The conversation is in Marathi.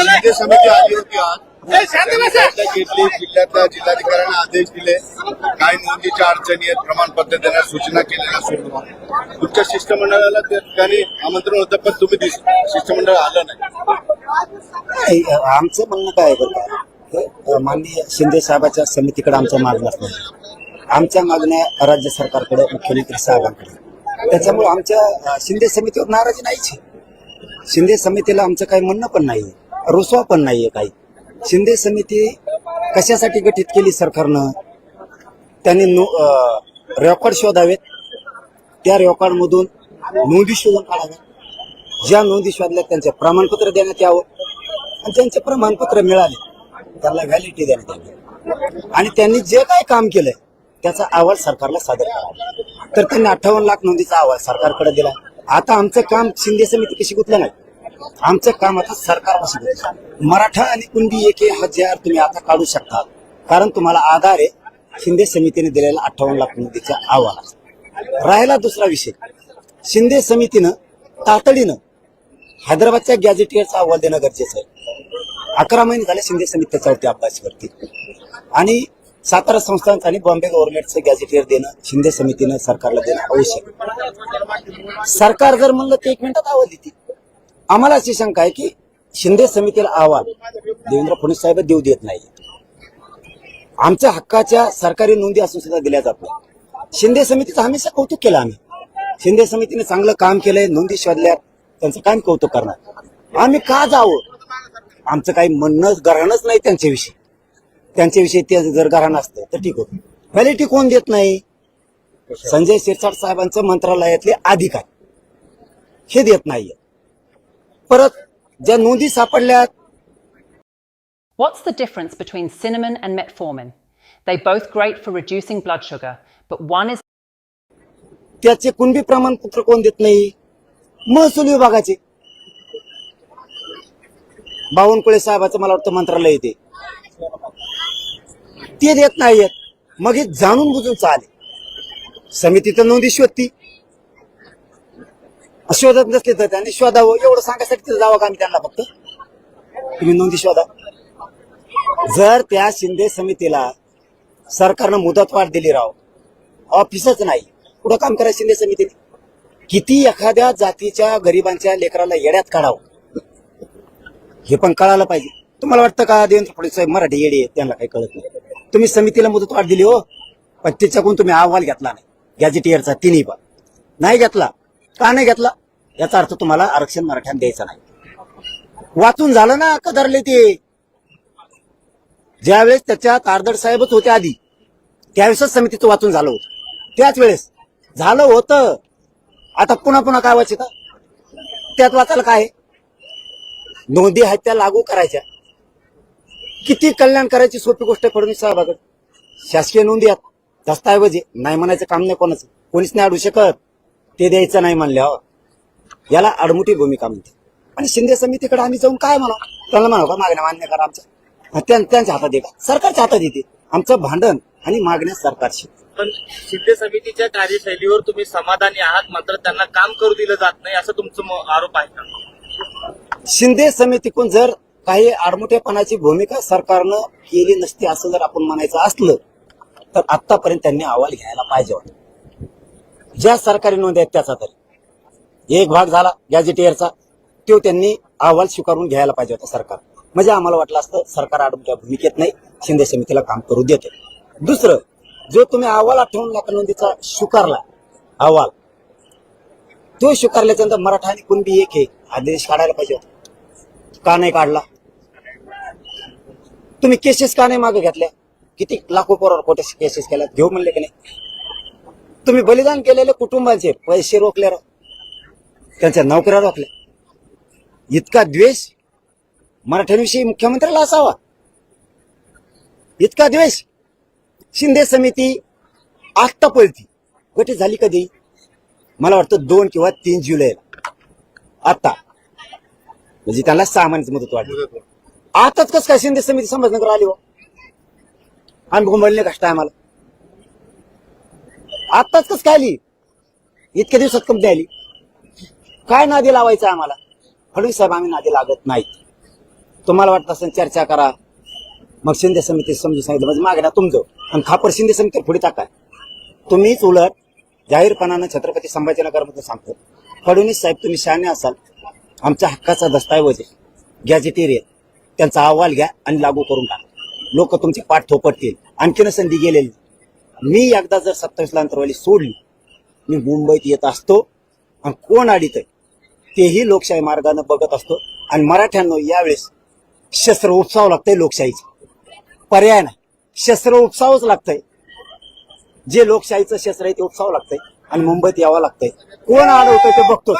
शिंदे समिती आली होती आज. घेतली जिल्ह्यातल्या जिल्हाधिकाऱ्यांना आदेश दिले. काही नोंदीच्या अडचणी आहेत प्रमाणपत्र देण्यास सूचना केलेल्या सोडवा तुमच्या शिष्टमंडळाला त्या ठिकाणी आमंत्रण होतं पण तुम्ही दिस- शिष्टमंडळ आलं नाही. आमचं म्हणणं काय आहे बरं हे, माननीय शिंदे साहेबाच्या समितीकडे आमच्या मागण्यात नाही आमच्या मागण्या राज्य सरकारकडे मुख्यमंत्री साहेबांकडे. त्याच्यामुळे आमच्या शिंदे समितीवर नाराजी नाहीच. शिंदे समितीला आमचं काही म्हणणं पण नाही रुसवा पण नाहीये काही. शिंदे समिती कशासाठी गठीत केली सरकारनं? त्यांनी रेकॉर्ड शोधावेत. त्या रेकॉर्डमधून नोंदी शोधून काढाव्यात. ज्या नोंदी शोधल्या त्यांचे प्रमाणपत्र देण्यात यावं आणि त्यांचे प्रमाणपत्र मिळाले. त्यांना व्हॅलिडिटी देण्यात यावी. आणि त्यांनी जे काही काम केलंय त्याचा अहवाल सरकारला सादर करावा. तर त्यांनी अठ्ठावन्न लाख नोंदीचा अहवाल सरकारकडे दिला. आता आमचं काम शिंदे समिती कशी गुतलं नाही आमचं काम आता सरकार कशी मराठा आणि कुणबी एक हजार तुम्ही आता काढू शकता कारण तुम्हाला आधार आहे. शिंदे समितीने दिलेला अठ्ठावन्न लाख नोंदीचा अहवाल. राहिला दुसरा विषय. शिंदे समितीनं तातडीनं हैदराबादच्या गॅझेटियरचा अहवाल देणं गरजेचं आहे. अकरा महिने झाले शिंदे समिती त्याच्यावरती अभ्यास करते आणि सातारा संस्थांचं आणि बॉम्बे गव्हर्नमेंटचं गॅझेटियर देणं शिंदे समितीनं सरकारला देणं आवश्यक सरकार जर म्हणलं ते एक मिनिटात अहवाल देते आम्हाला अशी शंका आहे की शिंदे समितीला अहवाल देवेंद्र फडणवीस साहेब देऊ देत नाही. आमच्या हक्काच्या सरकारी नोंदी असून सुद्धा दिल्या जात नाही. शिंदे समितीचं हमेशा कौतुक केलं आम्ही. शिंदे समितीने चांगलं काम केलंय नोंदी शोधल्या त्यांचं काय कौतुक करणार. आम्ही का जावं? आमचं काही म्हणणं गरहाणच नाही त्यांच्याविषयी. त्यांच्याविषयी ते जर गरहाण असतं तर ठीक होतं. व्हॅलिटी कोण देत नाही? संजय शिरसाट साहेबांचं मंत्रालयातले अधिकार. हे देत नाहीये. परत ज्या नोंदी सापडल्यात. What's the difference between cinnamon and metformin? They both great for reducing blood sugar, but one is त्याचे कुणबी प्रमाणपत्र कोण देत नाही? महसूल विभागाचे. बावनकुळे साहेबाचं मला वाटतं मंत्रालय येते ते. देत नाहीयेत. मग हे जाणून बुजून चाले समिती तर नोंदी शोधती. शोधत नसले तर त्यांनी शोधावं. एवढं सांगायसाठी तिथं जावं का आम्ही त्यांना फक्त? तुम्ही नोंदी शोधा. जर त्या शिंदे समितीला सरकारनं मुदतवाढ दिली राव ऑफिसच नाही. कुठं काम करायचं शिंदे समितीने? किती एखाद्या जातीच्या गरिबांच्या लेकराला येड्यात काढावं? हे पण कळायला पाहिजे. तुम्हाला वाटतं का देवेंद्र फडणवीस साहेब मराठी येडे आहे त्यांना काही कळत नाही. तुम्ही समितीला मुदतवाढ दिली हो पण त्याच्याकडून तुम्ही अहवाल घेतला नाही. गॅजेटियरचा तिन्ही पण. नाही घेतला. का नाही घेतला? याचा अर्थ तुम्हाला आरक्षण मराठ्यात द्यायचं नाही. वाचून झालं ना कदरले ते. ज्यावेळेस त्याच्यात आर्दड साहेबच होते आधी त्यावेळेसच समितीचं वाचून झालं होतं. त्याच वेळेस झालं होतं. आता पुन्हा पुन्हा काय वाचित? त्यात वाचायला काय नोंदी आहेत त्या लागू करायच्या. किती कल्याण करायची सोपी गोष्ट करून फडणवीस साहेबाकडे? शासकीय नोंदी आहेत. दस्ताऐवज नाही म्हणायचं काम नाही कोणाचं. कोणीच नाही अडू शकत. ते द्यायचं नाही म्हणल्यावर. याला अडमुठी भूमिका म्हणते आणि शिंदे समितीकडे आम्ही जाऊन काय म्हणा त्यांना म्हणा का मागण्या मान्य करा आमच्या. त्यां- त्यांच्या हातात का सरकारच्या हातात येते आमचं भांडण आणि मागण्या सरकारशी. पण शिंदे समितीच्या कार्यशैलीवर तुम्ही समाधानी आहात मात्र त्यांना काम करू दिलं जात नाही असं तुमचं आरोप आहे का? शिंदे समितीकडून जर काही आडमुठेपणाची भूमिका सरकारनं केली नसती असं जर आपण म्हणायचं असलं तर आतापर्यंत त्यांनी अहवाल घ्यायला पाहिजे ज्या सरकारी नोंदी आहेत त्याचा तरी. एक भाग झाला गॅजेटियरचा तो त्यांनी अहवाल स्वीकारून घ्यायला पाहिजे होता सरकार. म्हणजे आम्हाला वाटलं असतं सरकार आडमुठ्या भूमिकेत नाही शिंदे समितीला काम करू देते. दुसरं जो तुम्ही अहवाल आठवून लाख नोंदीचा स्वीकारला अहवाल तो स्वीकारल्याच्या नंतर मराठा आणि कुणबी एक हे आदेश काढायला पाहिजे होता. का नाही काढला? तुम्ही केसेस का नाही मागे घेतल्या? किती लाखो करोड कोटे केसेस केल्या घेऊ म्हणले की नाही? तुम्ही बलिदान केलेले कुटुंबाचे पैसे रोखले राव. त्यांच्या नोकऱ्या रोखल्या इतका द्वेष मराठ्यांविषयी मुख्यमंत्र्याला असावा. इतका द्वेष. शिंदे समिती आत्ता पळती गटी झाली कधी? मला वाटतं दोन किंवा तीन जुलैला. आता म्हणजे त्यांना सहा महिन्याची मुदत वाढली मुदतवाढ. आताच कस काय शिंदे समिती संभाजीनगर आली हो? आम्ही घुमळले कष्ट आम्हाला. आताच कस काय आली? इतक्या दिवसात कंपनी आली. काय नादी लावायचं आम्हाला? फडणवीस साहेब आम्ही नादी लागत नाहीत तुम्हाला वाटत असेल चर्चा करा. मग शिंदे समिती समजून सांगितलं म्हणजे मागण्या तुमचं. आणि खापर शिंदे समिती पुढे टाका. तुम्हीच उलट जाहीरपणानं छत्रपती संभाजीनगरमध्ये सांगतो. फडणवीस साहेब तुम्ही शहाणे असाल. आमच्या हक्काचा दस्तऐवज आहे. गॅजेटेरियन त्यांचा अहवाल घ्या आणि लागू करून टाका. लोक तुमची पाठ थोपटतील आणखीन संधी गेलेली. मी एकदा जर सत्तावीसला अंतरवाली सोडली मी मुंबईत येत असतो आणि कोण अडीत तेही लोकशाही मार्गाने बघत असतो. आणि मराठ्यांनो यावेळेस शस्त्र उपसावं लागतंय लोकशाहीचं. पर्याय नाही. शस्त्र उपसावंच लागतंय. जे लोकशाहीचं शस्त्र आहे ते उपसावं लागतंय. आणि मुंबईत यावं लागतंय. कोण अडवतंय ते बघतो